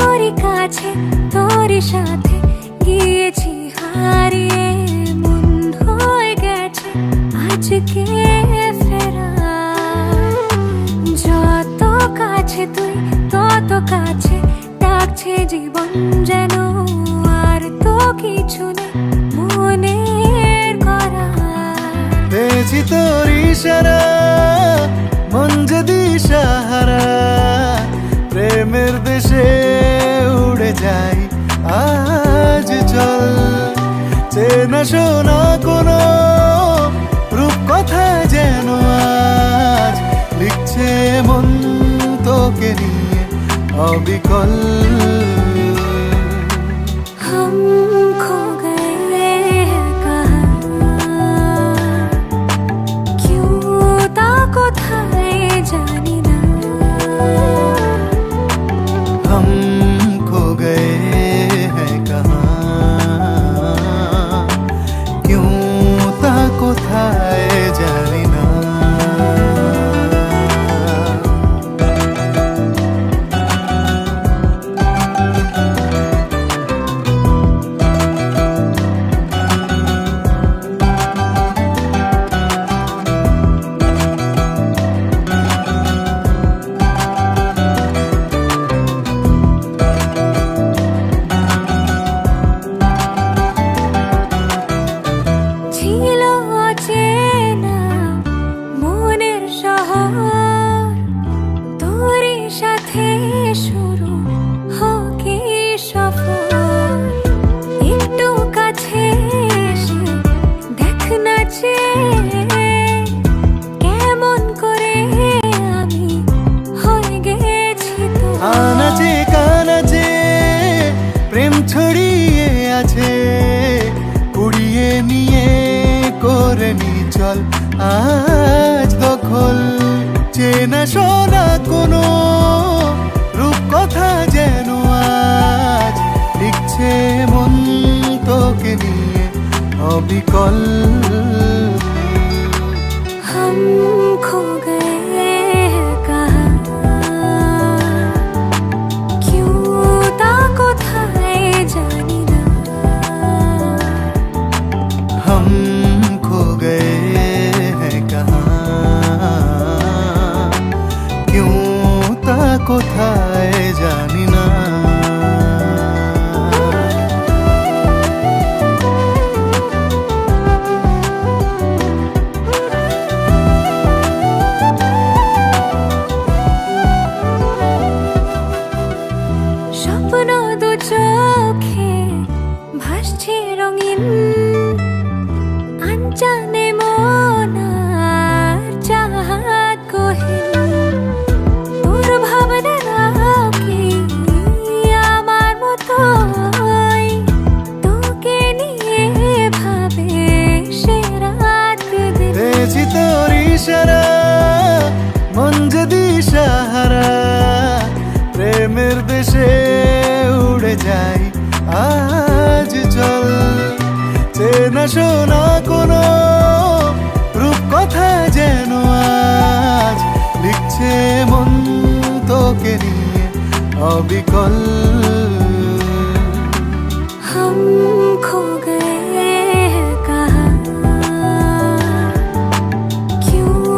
তোরই কাছে তোরই সাথে গিয়েছি, হারিয়ে মন হয়ে গেছে, আজকে ফেরা যত কাছে তুই, তত কাছে ডাকছে জীবন যেন, আর তো কিছু নেই মনের করা। পেয়েছি তোর ইশারা। আছে না শোনা কোনো রূপকথা যেন আজ লিখছে মন তোকে নিয়ে অবিকল। চল, আজ দখল। চেনা শোনা কোনো রূপকথা যেন আজ লিখছে মন তোকে নিয়ে অবিকল। हम खो কোথায় জানি না। স্বপ্ন দু চোখে ভাসছে রঙিন। আঞ্জানে বুঝি তোর ইশারা মন যদি সাহারা প্রেমের দেশে উড়ে যাই আজ চল। চেনা শোনা